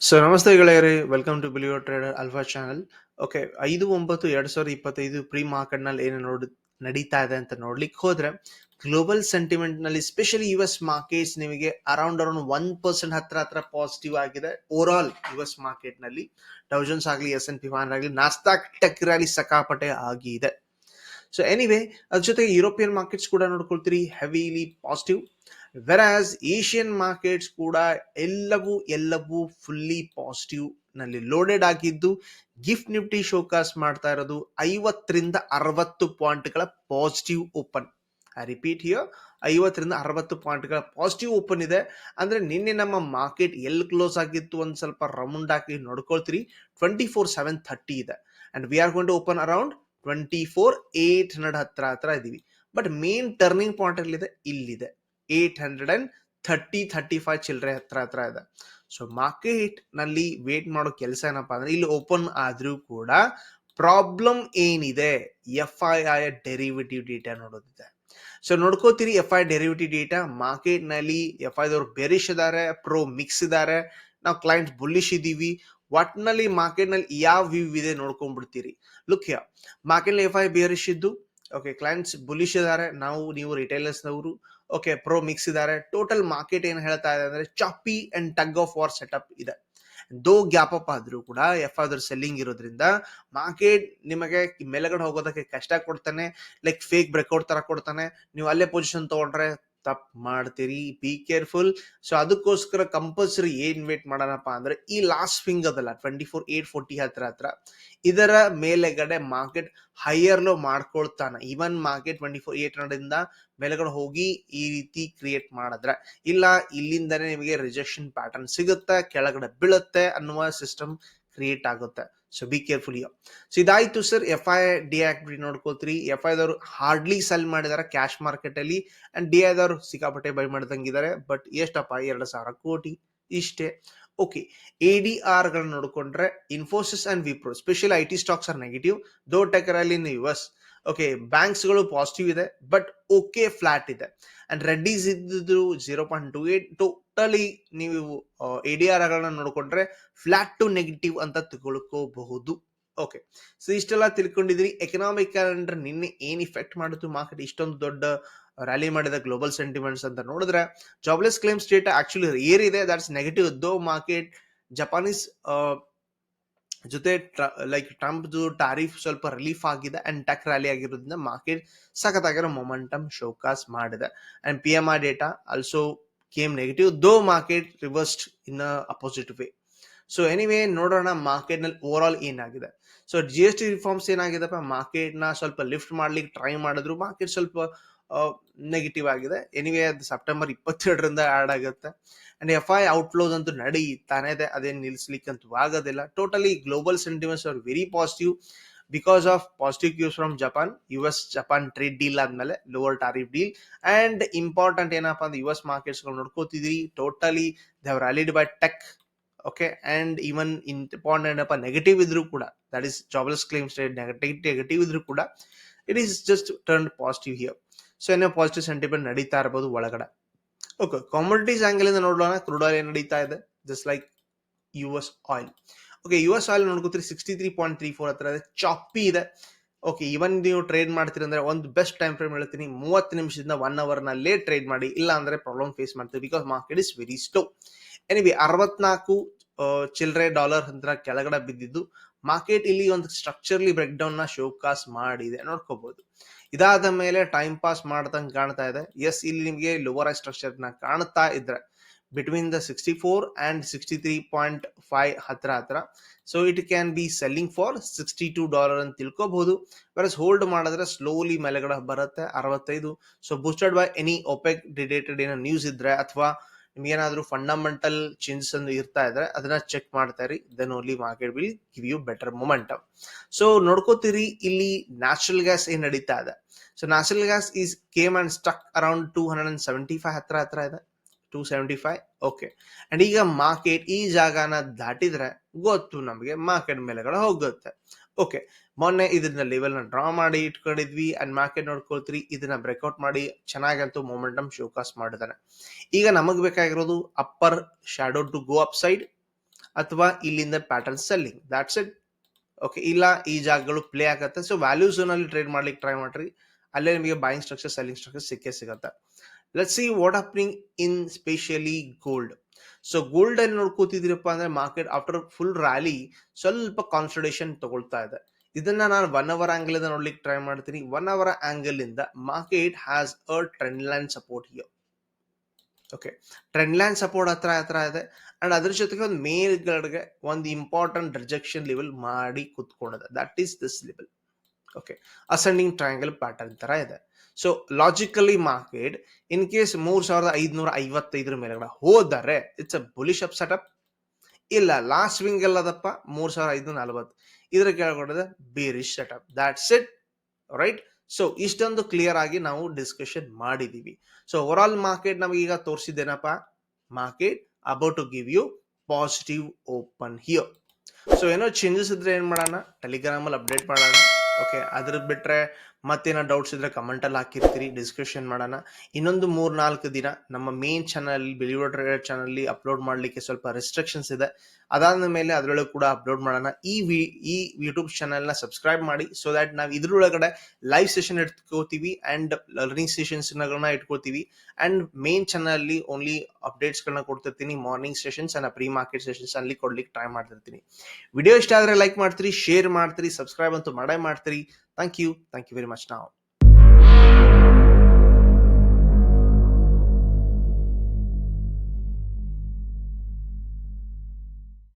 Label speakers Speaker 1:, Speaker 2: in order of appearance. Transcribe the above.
Speaker 1: So ನಮಸ್ತೆ ಗೆಳೆಯರಿ welcome to Bilio trader alpha channel okay ಐದು, ಒಂಬತ್ತು, ಎರಡ್ ಸಾವಿರದ ಇಪ್ಪತ್ತೈದು ಪ್ರೀ ಮಾರ್ಕೆಟ್ನಲ್ಲಿ ಏನು ನೋಡ್, ನಡೀತಾ ಇದೆ ಅಂತ ನೋಡ್ಲಿಕ್ಕೆ ಹೋದ್ರೆ ಗ್ಲೋಬಲ್ ಸೆಂಟಿಮೆಂಟ್ನಲ್ಲಿ ಸ್ಪೆಷಲಿ ಯು ಎಸ್ ಮಾರ್ಕೆಟ್ಸ್ ನಿಮಗೆ ಅರೌಂಡ್ ಅರೌಂಡ್ ಒನ್ ಪರ್ಸೆಂಟ್ ಹತ್ರ ಹತ್ರ ಪಾಸಿಟಿವ್ ಆಗಿದೆ. ಓವರ್ ಆಲ್ ಯು ಎಸ್ ಮಾರ್ಕೆಟ್ನಲ್ಲಿ ಡೌಜನ್ಸ್ ಆಗಲಿ ಎಸ್ ಎನ್ ಪಿ ಫಾನ್ ಆಗಲಿ ನಾಸ್ತಾಕ್ ಟೆಕ್ ರ್ಯಾಲಿ ಸಕಾಪಟೆ ಆಗಿದೆ. ಸೊ ಎನಿವೆ ಅದ್ರ ಜೊತೆಗೆ ಯುರೋಪಿಯನ್ ಮಾರ್ಕೆಟ್ಸ್ ಕೂಡ ನೋಡ್ಕೊಳ್ತೀರಿ heavily positive whereas Asian markets ಕೂಡ ಎಲ್ಲವೂ ಎಲ್ಲವೂ ಫುಲ್ಲಿ ಪಾಸಿಟಿವ್ನಲ್ಲಿ ಲೋಡೆಡ್ ಆಗಿದ್ದು ಗಿಫ್ಟ್ ನಿಫ್ಟಿ ಶೋಕಾಸ್ ಮಾಡ್ತಾ ಇರೋದು ಐವತ್ತರಿಂದ ಅರವತ್ತು ಪಾಯಿಂಟ್ಗಳ positive open I repeat here ಐವತ್ತರಿಂದ ಅರವತ್ತು ಪಾಯಿಂಟ್ಗಳ ಪಾಸಿಟಿವ್ ಓಪನ್ ಇದೆ. ಅಂದ್ರೆ ನಿನ್ನೆ ನಮ್ಮ ಮಾರ್ಕೆಟ್ ಎಲ್ಲಿ ಕ್ಲೋಸ್ ಆಗಿತ್ತು ಒಂದು ಸ್ವಲ್ಪ ರೌಂಡ್ ಹಾಕಿ ನೋಡ್ಕೊಳ್ತೀರಿ. ಟ್ವೆಂಟಿ ಫೋರ್ ಸೆವೆನ್ ಥರ್ಟಿ ಇದೆ. And we are gone to open around twenty four eight hundred ಹತ್ರ ಹತ್ರ ಇದ್ದೀವಿ ಬಟ್ ಮೇನ್ ಟರ್ನಿಂಗ್ ಪಾಯಿಂಟ್ ಎಲ್ಲಿದೆ ಇಲ್ಲಿದೆ. Eight hundred and thirty thirty five ಚಿಲ್ಲರೆ ಹತ್ರ ಹತ್ರ ಇದೆ. ಸೊ ಮಾರ್ಕೆಟ್ನಲ್ಲಿ ವೇಟ್ ಮಾಡೋ ಕೆಲಸ ಏನಪ್ಪಾ ಅಂದ್ರೆ ಇಲ್ಲಿ ಓಪನ್ ಆದ್ರೂ ಕೂಡ ಪ್ರಾಬ್ಲಮ್ ಏನಿದೆ? F I I derivative data ನೋಡೋದಿದೆ. So ನೋಡ್ಕೋತೀರಿ ಎಫ್ ಐ ಡೆರಿವೇಟಿವ್ ಡೇಟಾ ಮಾರ್ಕೆಟ್ನಲ್ಲಿ ಎಫ್ ದವರು ಬೆರಿಶ್ ಇದಾರೆ ಪ್ರೋ ಮಿಕ್ಸ್ ಇದಾರೆ, ನಾವು ಕ್ಲೈಂಟ್ಸ್ ಬುಲ್ಲಿಶ್ ಇದೀವಿ ಒಟ್ನಲ್ಲಿ ಮಾರ್ಕೆಟ್ನಲ್ಲಿ ಯಾವ ವ್ಯೂ ಇದೆ ನೋಡ್ಕೊಂಡ್ಬಿಡ್ತೀರಿ. Look yeah market F I bearish ಇದ್ದು ಓಕೆ ಕ್ಲೈಂಟ್ಸ್ ಬುಲಿಶ್ ಇದಾರೆ, ನಾವು, ನೀವು ರಿಟೈಲರ್ಸ್ ನವರು ಓಕೆ ಪ್ರೋ ಮಿಕ್ಸ್ ಇದಾರೆ. ಟೋಟಲ್ ಮಾರ್ಕೆಟ್ ಏನ್ ಹೇಳ್ತಾ ಇದೆ ಅಂದ್ರೆ choppy and tug of war setup ಇದೆ. ದೋ ಗ್ಯಾಪ್ ಅಪ್ ಆದ್ರೂ ಕೂಡ ಎಫ್ ಆದ್ರೂ ಸೆಲ್ಲಿಂಗ್ ಇರೋದ್ರಿಂದ ಮಾರ್ಕೆಟ್ ನಿಮಗೆ ಮೇಲ್ಗಡೆ ಹೋಗೋದಕ್ಕೆ ಕಷ್ಟ ಕೊಡ್ತಾನೆ ಲೈಕ್ ಫೇಕ್ ಬ್ರೇಕ್ಔಟ್ ತರ ಕೊಡ್ತಾನೆ. ನೀವು ಅಲ್ಲೇ ಪೊಸಿಷನ್ ತಗೊಂಡ್ರೆ ತಪ್ಪು ಮಾಡ್ತೀರಿ ಬಿ ಕೇರ್ಫುಲ್ ಸೊ ಅದಕ್ಕೋಸ್ಕರ ಕಂಪಲ್ಸರಿ ಏನ್ ವೇಟ್ ಮಾಡೋಣಪ್ಪ ಅಂದ್ರೆ, ಈ ಲಾಸ್ಟ್ ಫಿಂಗ್ ಅದಲ್ಲ ಟ್ವೆಂಟಿ ಫೋರ್ ಏಟ್ ಫೋರ್ಟಿ ಹತ್ರ ಹತ್ರ, ಇದರ ಮೇಲೆಗಡೆ market higher low ಮಾಡ್ಕೊಳ್ತಾನೆ. Even market twenty four eight hundred ಇಂದ ಮೇಲೆಗಡೆ ಹೋಗಿ ಈ ರೀತಿ ಕ್ರಿಯೇಟ್ ಮಾಡಿದ್ರೆ. ಇಲ್ಲ, ಇಲ್ಲಿಂದನೇ ನಿಮಗೆ ರಿಜೆಕ್ಷನ್ ಪ್ಯಾಟರ್ನ್ ಸಿಗುತ್ತೆ, ಕೆಳಗಡೆ ಬೀಳುತ್ತೆ ಅನ್ನುವ ಸಿಸ್ಟಮ್ ಕ್ರಿಯೇಟ್ ಆಗುತ್ತೆ. So be careful yo so ಇದಾಯ್ತು sir F I D activity ನೋಡ್ಕೋತ್ರಿ F ಐದವರು ಹಾರ್ಡ್ಲಿ ಸೆಲ್ ಮಾಡಿದಾರೆ ಕ್ಯಾಶ್ ಮಾರ್ಕೆಟ್ ಅಲ್ಲಿ ಅಂಡ್ ಡಿ ಐದವರು ಸಿಕ್ಕಾಪಟ್ಟೆ ಬೈ ಮಾಡ್ದಂಗಿದ್ದಾರೆ ಬಟ್ ಎಷ್ಟಪ್ಪ? ಎರಡು ಸಾವಿರ ಕೋಟಿ. ಇಷ್ಟೇ. ಓಕೆ ಎ ಡಿ ಆರ್ ಗಳನ್ನ ನೋಡಿಕೊಂಡ್ರೆ Infosys and Wipro special I T stocks are negative though ticker ಅಲ್ಲಿ ಇನ್ ಯು ಎಸ್ ಓಕೆ ಬ್ಯಾಂಕ್ಸ್ಗಳು ಪಾಸಿಟಿವ್ ಇದೆ ಬಟ್ ಓಕೆ ಫ್ಲಾಟ್ ಇದೆ. ಅಂಡ್ ರೆಡ್ಡೀಸ್ ಇದ್ದಿದ್ದು zero point two eight totally ನೀವು ಎ ಡಿ ಆರ್ ಗಳನ್ನ ನೋಡಿಕೊಂಡ್ರೆ ಫ್ಲಾಟ್ ಟು ನೆಗೆಟಿವ್ ಅಂತ ತಿಳ್ಕೊಳ್ಕೋಬಹುದು. Okay so ಇಷ್ಟೆಲ್ಲ ತಿಳ್ಕೊಂಡಿದ್ರಿ ಎಕನಾಮಿಕ್ ಕ್ಯಾಲೆಂಡರ್ ನಿನ್ನೆ ಏನ್ ಇಫೆಕ್ಟ್ ಮಾಡಿತು? ಮಾರ್ಕೆಟ್ ಇಷ್ಟೊಂದು ದೊಡ್ಡ ರ್ಯಾಲಿ ಮಾಡಿದ ಗ್ಲೋಬಲ್ ಸೆಂಟಿಮೆಂಟ್ಸ್ ಅಂತ ನೋಡಿದ್ರೆ ಜಾಬ್ಲೆಸ್ ಕ್ಲೇಮ್ಸ್ ಡೇಟಾ ಆಕ್ಚುಲಿ ಏರಿದೆ that's negative though market Japanese ಜೊತೆ ಲೈಕ್ ಟ್ರಂಪ್ ಟಾರಿಫ್ ಸ್ವಲ್ಪ ರಿಲೀಫ್ ಆಗಿದೆ ಅಂಡ್ ಟಕ್ ರ್ಯಾಲಿ ಆಗಿರೋದ್ರಿಂದ ಮಾರ್ಕೆಟ್ ಸಖತ್ತಾಗಿರೋ ಮೊಮೆಂಟಮ್ ಶೋಕಾಸ್ ಮಾಡಿದೆ. And P M R data also came negative though market reversed in opposite way so anyway ನೋಡೋಣ ಮಾರ್ಕೆಟ್ನಲ್ಲಿ over all ಏನಾಗಿದೆ. So G S T reforms ಏನಾಗಿದೆಪ್ಪ? ಮಾರ್ಕೆಟ್ನ ಸ್ವಲ್ಪ ಲಿಫ್ಟ್ ಮಾಡ್ಲಿಕ್ಕೆ ಟ್ರೈ ಮಾಡಿದ್ರು. ಮಾರ್ಕೆಟ್ ಸ್ವಲ್ಪ ನೆಗೆಟಿವ್ ಆಗಿದೆ. ಎನಿವೇ ಅದು ಸೆಪ್ಟೆಂಬರ್ ಇಪ್ಪತ್ತೆರಡರಿಂದ ಆ್ಯಡ್ ಆಗುತ್ತೆ. ಅಂಡ್ ಎಫ್ ಐ ಔಟ್ಲೋಸ್ ಅಂತೂ ನಡೀತಾನೆ ಇದೆ. ಅದೇನು ನಿಲ್ಲಿಸ್ಲಿಕ್ಕಂತೂ ಆಗೋದಿಲ್ಲ. Totally global sentiments are very positive because of positive cues from Japan U S Japan trade deal ಆದ್ಮೇಲೆ lower tariff deal and important ಏನಪ್ಪಾ ಅಂದ್ರೆ ಯು ಎಸ್ ಮಾರ್ಕೆಟ್ಸ್ಗಳು ನೋಡ್ಕೋತಿದ್ರಿ. Totally they've rallied by tech okay and even important ಏನಪ್ಪ negative ಇದ್ರು ಕೂಡ that is jobless claims negative negative ಇದ್ರು ಕೂಡ it is just turn positive here so ಏನೋ ಪಾಸಿಟಿವ್ ಸೆಂಟಿಮೆಂಟ್ ನಡೀತಾ ಇರಬಹುದು ಒಳಗಡೆ ಓಕೆ ಕಾಮೋಡಿಟೀಸ್ ಆಂಗಲ್ ಇಂದ ನೋಡೋಣ ಕ್ರೂಡ್ ಆಯಿಲ್ ಏನು ನಡೀತಾ ಇದೆ just like U S oil okay U S oil ನೋಡ್ಕೋತೀರಿ sixty three point three four ಹತ್ರ ಇದೆ ಚಾಪಿ ಇದೆ ಓಕೆ ಇವನ್ ನೀವು ಟ್ರೇಡ್ ಮಾಡ್ತೀರಿ ಅಂದ್ರೆ ಒಂದು ಬೆಸ್ಟ್ ಟೈಮ್ ಫ್ರೇಮ್ ಹೇಳ್ತೀನಿ, ಮೂವತ್ತು ನಿಮಿಷದಿಂದ ಒನ್ ಅವರ್ನಲ್ಲೇ ಟ್ರೇಡ್ ಮಾಡಿ, ಇಲ್ಲ ಅಂದ್ರೆ ಪ್ರಾಬ್ಲಮ್ ಫೇಸ್ ಮಾಡ್ತೀವಿ because market is very slow anyway ಅರವತ್ನಾಲ್ಕು ಚಿಲ್ಲರೆ ಡಾಲರ್ ಹತ್ರ ಕೆಳಗಡೆ ಬಿದ್ದಿದ್ದು ಮಾರ್ಕೆಟ್ ಇಲ್ಲಿ ಒಂದು ಸ್ಟ್ರಕ್ಚರ್ಲಿ ಬ್ರೇಕ್ ಡೌನ್ನ ಶೋಕಾಸ್ ಮಾಡಿದೆ. ನೋಡ್ಕೋಬಹುದು ಇದಾದ ಮೇಲೆ ಟೈಮ್ ಪಾಸ್ ಮಾಡ್ದಂಗೆ ಕಾಣ್ತಾ ಇದೆ. ಎಸ್ ಇಲ್ಲಿ ನಿಮಗೆ ಲೋವರ್ ಸ್ಟ್ರಕ್ಚರ್ನ ಕಾಣ್ತಾ ಇದ್ರೆ between the sixty four and sixty three point five ಹತ್ರ ಹತ್ರ. So it can be selling for sixty two dollar ಅಂತ ತಿಳ್ಕೋಬಹುದು ವೆರಸ್ ಹೋಲ್ಡ್ ಮಾಡಿದ್ರೆ ಸ್ಲೋಲಿ ಮೇಲೆಗಡೆ ಬರುತ್ತೆ, ಅರವತ್ತೈದು. So boosted by any OPEC related ಏನೋ ನ್ಯೂಸ್ ಇದ್ರೆ, ಅಥವಾ ನಿಮ್ಗೇನಾದ್ರೂ ಫಂಡಮೆಂಟಲ್ ಚೇಂಜಸ್ ಅನ್ನು ಇರ್ತಾ ಇದ್ರೆ ಅದನ್ನ ಚೆಕ್ ಮಾಡ್ತಾ ಇರಿ. Then only market will give you better momentum so ನೋಡ್ಕೋತೀರಿ, ಇಲ್ಲಿ ನ್ಯಾಚುರಲ್ ಗ್ಯಾಸ್ ಏನ್ ನಡೀತಾ ಇದೆ? So natural gas is came and stuck around two hundred and seventy five ಹತ್ರ ಹತ್ರ ಇದೆ. Two seventy five okay and ಈಗ ಮಾರ್ಕೆಟ್ ಈ ಜಾಗನ ದಾಟಿದ್ರೆ ಗೊತ್ತು ನಮಗೆ ಮಾರ್ಕೆಟ್ ಮೇಲೆಗಡೆ ಹೋಗುತ್ತೆ. ಓಕೆ ಮೊನ್ನೆ ಇದನ್ನ ಲೆವೆಲ್ನ ಡ್ರಾ ಮಾಡಿ ಇಟ್ಕೊಂಡಿದ್ವಿ ಅಂಡ್ ಮಾರ್ಕೆಟ್ ನೋಡ್ಕೊಳ್ತೀರಿ, ಇದನ್ನ ಬ್ರೇಕ್ಔಟ್ ಮಾಡಿ ಚೆನ್ನಾಗಂತೂ ಮೊಮೆಂಟಮ್ ಶೋಕಾಸ್ ಮಾಡಿದಾನೆ. ಈಗ ನಮಗ್ ಬೇಕಾಗಿರೋದು upper shadow to go upside ಅಥವಾ ಇಲ್ಲಿಂದ pattern selling that's it okay ಇಲ್ಲ, ಈ ಜಾಗಗಳು ಪ್ಲೇ ಆಗತ್ತೆ. ಸೊ ವ್ಯಾಲ್ಯೂ ಝೋನ್ ಅಲ್ಲಿ ಟ್ರೇಡ್ ಮಾಡ್ಲಿಕ್ಕೆ ಟ್ರೈ ಮಾಡ್ರಿ. ಅಲ್ಲೇ ನಿಮಗೆ ಬೈಯಿಂಗ್ ಸ್ಟ್ರಕ್ಚರ್ ಸೆಲ್ಲಿಂಗ್ ಸ್ಟ್ರಕ್ಚರ್ ಸಿಕ್ಕೇ ಸಿಗತ್ತೆ. Let see what happening in especially gold so gold ಅಲ್ಲಿ ನೋಡ್ಕೋತಿದ್ರಪ್ಪ ಅಂದ್ರೆ ಮಾರ್ಕೆಟ್ ಆಫ್ಟರ್ ಫುಲ್ ರ್ಯಾಲಿ ಸ್ವಲ್ಪ ಕಾನ್ಸಂಟ್ರೇಷನ್ ತಗೊಳ್ತಾ ಇದೆ. ಇದನ್ನ ನಾನು ಒನ್ ಅವರ್ ಆಂಗಲ್ ಇಂದ ನೋಡ್ಲಿಕ್ಕೆ ಟ್ರೈ ಮಾಡ್ತೀನಿ. ಒನ್ ಅವರ್ ಆಂಗಲ್ ಇಂದ market has a trend line support here okay trend line support ಹತ್ರ ಹತ್ರ ಇದೆ. ಅಂಡ್ ಅದ್ರ ಜೊತೆಗೆ ಒಂದು ಮೇಲ್ಗಡೆಗೆ ಒಂದು ಇಂಪಾರ್ಟೆಂಟ್ ರಿಜೆಕ್ಷನ್ ಲೆವೆಲ್ ಮಾಡಿ ಕುತ್ಕೊಂಡಿದೆ. That is this level okay ascending triangle pattern ತರ ಇದೆ. So logically market in case ಮೂರ್ ಸಾವಿರದ ಐದ್ನೂರ ಐವತ್ತೈದರ ಮೇಲೆಗಡೆ ಹೋದರೆ it's a bullish up setup ಇಲ್ಲ ಲಾಸ್ಟ್ ವಿಂಗ್ ಎಲ್ಲದಪ್ಪ, ಮೂರ್ ಸಾವಿರದ ಐದ್ನೂರ ನಲವತ್ತು. ಇದ್ರ ಕೆಳಗಡೆ bearish setup that's it right so ಇಷ್ಟೊಂದು ಕ್ಲಿಯರ್ ಆಗಿ ನಾವು ಡಿಸ್ಕಷನ್ ಮಾಡಿದೀವಿ. ಸೊ ಓವರ್ ಆಲ್ ಮಾರ್ಕೆಟ್ ನಮಗೆ ಈಗ ತೋರಿಸಿದ್ದೇನಪ್ಪ? Market about to give you positive open here so ಏನೋ ಚೇಂಜಸ್ ಇದ್ರೆ ಏನ್ ಮಾಡೋಣ? ಟೆಲಿಗ್ರಾಮಲ್ಲಿ ಅಪ್ಡೇಟ್ ಮಾಡೋಣ. ಓಕೆ ಅದ್ರ ಬಿಟ್ರೆ ಮತ್ತೇನೋ ಡೌಟ್ಸ್ ಇದ್ರೆ ಕಮೆಂಟಲ್ಲಿ ಹಾಕಿರ್ತೀರಿ ಡಿಸ್ಕಷನ್ ಮಾಡೋಣ. ಇನ್ನೊಂದು ಮೂರ್ ನಾಲ್ಕು ದಿನ ನಮ್ಮ main channel believer trader channel upload ಮಾಡ್ಲಿಕ್ಕೆ ಸ್ವಲ್ಪ ರೆಸ್ಟ್ರಿಕ್ಷನ್ಸ್ ಇದೆ. ಅದಾದ ಮೇಲೆ ಅದರೊಳಗೆ ಕೂಡ ಅಪ್ಲೋಡ್ ಮಾಡೋಣ. ಈ ವಿ, ಈ ಯೂಟ್ಯೂಬ್ ಚಾನಲ್ನ ಸಬ್ಸ್ಕ್ರೈಬ್ ಮಾಡಿ ಸೊ ದ್ಯಾಟ್ ನಾವು ಇದರೊಳಗಡೆ ಲೈವ್ ಸೆಷನ್ ಇಟ್ಕೋತೀವಿ ಅಂಡ್ ಲರ್ನಿಂಗ್ ಸೆಷನ್ಸ್ ಗಳನ್ನ ಇಟ್ಕೋತೀವಿ. ಅಂಡ್ ಮೇನ್ ಚಾನಲ್ ಅಲ್ಲಿ ಓನ್ಲಿ ಅಪ್ಡೇಟ್ಸ್ ಗಳನ್ನ ಕೊಡ್ತಿರ್ತೀನಿ morning sessions and pre market sessions ಅಲ್ಲಿ ಕೊಡ್ಲಿಕ್ಕೆ ಟ್ರೈ ಮಾಡ್ತಿರ್ತೀನಿ. ವಿಡಿಯೋ ಇಷ್ಟ ಆದ್ರೆ ಲೈಕ್ ಮಾಡ್ತೀರಿ ಶೇರ್ ಮಾಡ್ತೀರಿ ಸಬ್ಸ್ಕ್ರೈಬ್ ಅಂತೂ ಮಾಡೇ ಮಾಡ್ತೀರಿ. Thank you thank you very much ನಾವು